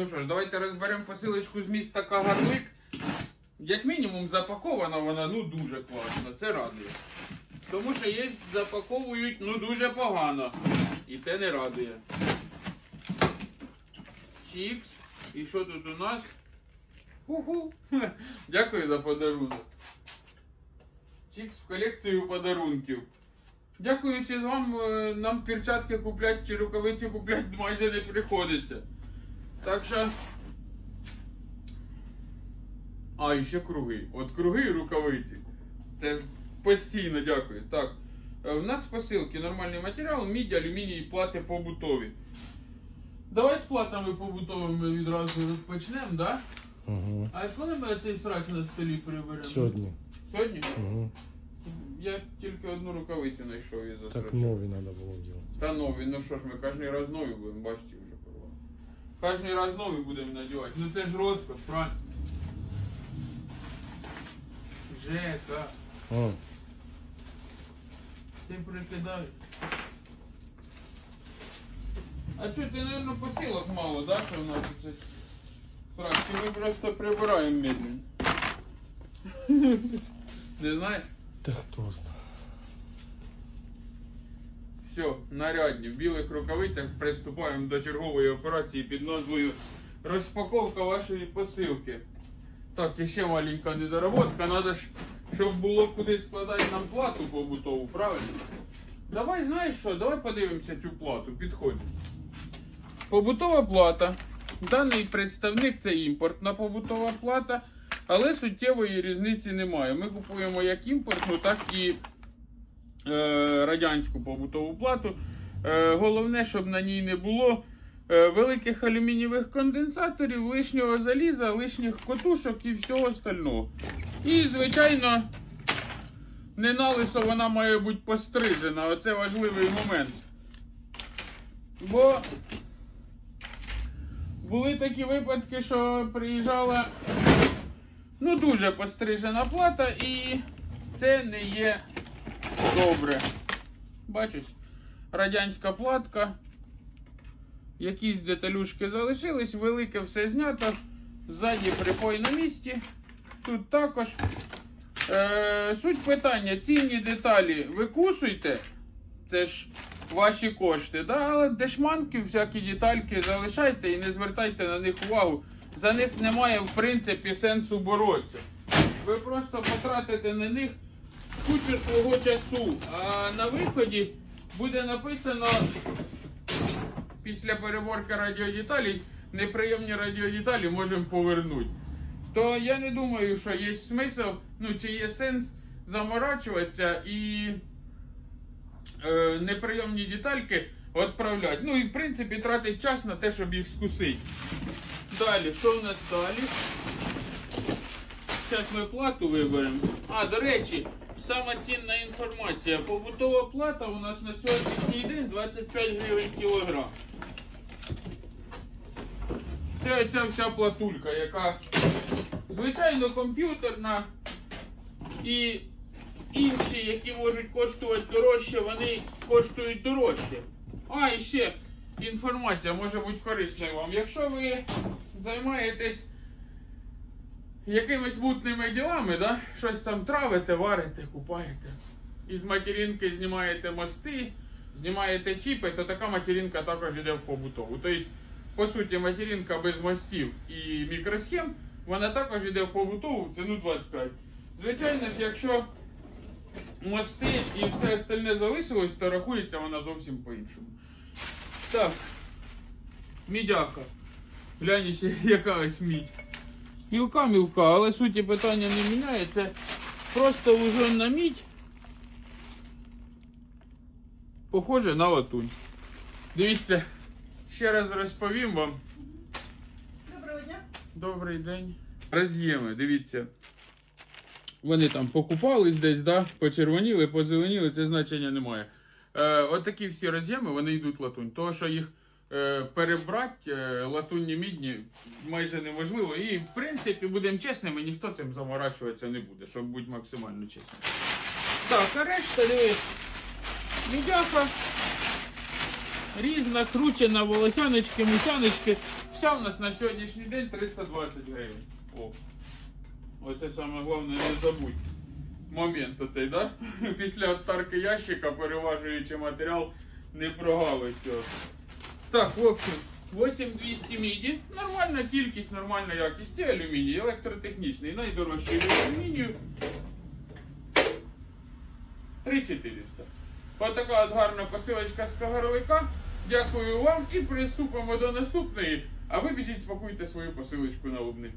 Ну що ж, давайте розберемо посилочку з міста Кагарлик. Як мінімум запакована вона ну дуже класно, це радує. Тому що є запаковують ну дуже погано. І це не радує. Чікс. І що тут у нас? Ху-ху. Дякую за подарунок. Чікс в колекцію подарунків. Дякуючи з вам, е, нам перчатки купляти чи рукавиці купляти майже не приходиться. Так що. А, і ще круги. От круги і рукавиці. Це постійно дякую. Так. Е, У нас в посилці нормальний матеріал, мідь, алюміній, плати побутові. Давай з платами побутовими відразу розпочнемо, так? Да? Угу. А коли ми цей срач на столі приберемо? Сьогодні. Сьогодні? Угу. Я тільки одну рукавицю знайшов і Так засрачив. нові треба було робити. Та нові, ну що ж, ми кожен раз нові будемо, бачите вже. Кожен раз нові будемо надівати. Ну це ж розкош, правильно? Жека, О, ти прикидаєш. А що, це, мабуть, посилок мало, да, що в нас це? Срач, ми просто прибираємо медленно? Не знаєш? та хто знає. Все, нарядні. В білих рукавицях приступаємо до чергової операції під назвою Розпаковка вашої посилки. Так, і ще маленька недоработка. Надо ж, щоб було куди складати нам плату побутову, правильно? Давай, знаєш що, давай подивимося цю плату, підходь. Побутова плата. Даний представник це імпортна побутова плата, але суттєвої різниці немає. Ми купуємо як імпортну, так і радянську побутову плату. Е, головне, щоб на ній не було е, великих алюмінієвих конденсаторів, лишнього заліза, лишніх котушок і всього остального. І, звичайно, не налисо вона має бути пострижена. Оце важливий момент. Бо були такі випадки, що приїжджала ну, дуже пострижена плата, і це не є Добре. Бачиш, радянська платка. Якісь деталюшки залишились, велике все знято. Ззаді припой на місці. Тут також. Е, суть питання: цінні деталі викусуйте. Це ж ваші кошти. Да? Але дешманки, всякі детальки залишайте і не звертайте на них увагу. За них немає, в принципі, сенсу боротися. Ви просто потратите на них кучу свого часу. А на виході буде написано після переборки радіодеталей неприємні радіодеталі можемо повернути. То я не думаю, що є смисл, ну чи є сенс заморачуватися і е, неприємні детальки відправляти. Ну і в принципі тратить час на те, щоб їх скусити. Далі, що в нас далі? Зараз ми плату виберемо. А, до речі, сама цінна інформація. Побутова плата у нас на сьогоднішній день 25 гривень кілограм. Це ця вся платулька, яка звичайно комп'ютерна і інші, які можуть коштувати дорожче, вони коштують дорожче. А, і ще інформація може бути корисною вам. Якщо ви займаєтесь якимись мутними ділами, да? щось там травите, варите, купаєте. Із материнки знімаєте мости, знімаєте чіпи, то така материнка також йде в побутову. Тобто, по суті, материнка без мостів і мікросхем, вона також йде в побутову в ціну 25. Звичайно ж, якщо мости і все остальне залишилось, то рахується вона зовсім по-іншому. Так, мідяка. Глянь, яка ось мідь. Мілка мілка, але суті питання не міняє. Це просто лужонна мідь. Похоже на латунь. Дивіться, ще раз розповім вам. Доброго дня. Добрий день. Роз'єми, дивіться. Вони там покупались десь, да? почервоніли, позеленіли, це значення немає. Е, отакі всі роз'єми, вони йдуть в латунь. Того, що їх перебрати, е, латунні мідні, майже неможливо. І, в принципі, будемо чесними, ніхто цим заморачуватися не буде, щоб бути максимально чесним. Так, а решта, диви, мідяка. Різна, кручена, волосяночки, мусяночки. Вся у нас на сьогоднішній день 320 гривень. О. Оце саме головне, не забудь. Момент оцей, да? Після отарки ящика, переважуючи матеріал, не прогавиться. Так, общем, 8200 міді. Нормальна кількість, нормальна якість. І алюміній, електротехнічний, найдорожчий алюмінію. 3400. Отака от гарна посилочка з кагарлика. Дякую вам і приступимо до наступної. А ви біжіть, спакуйте свою посилочку на лубник.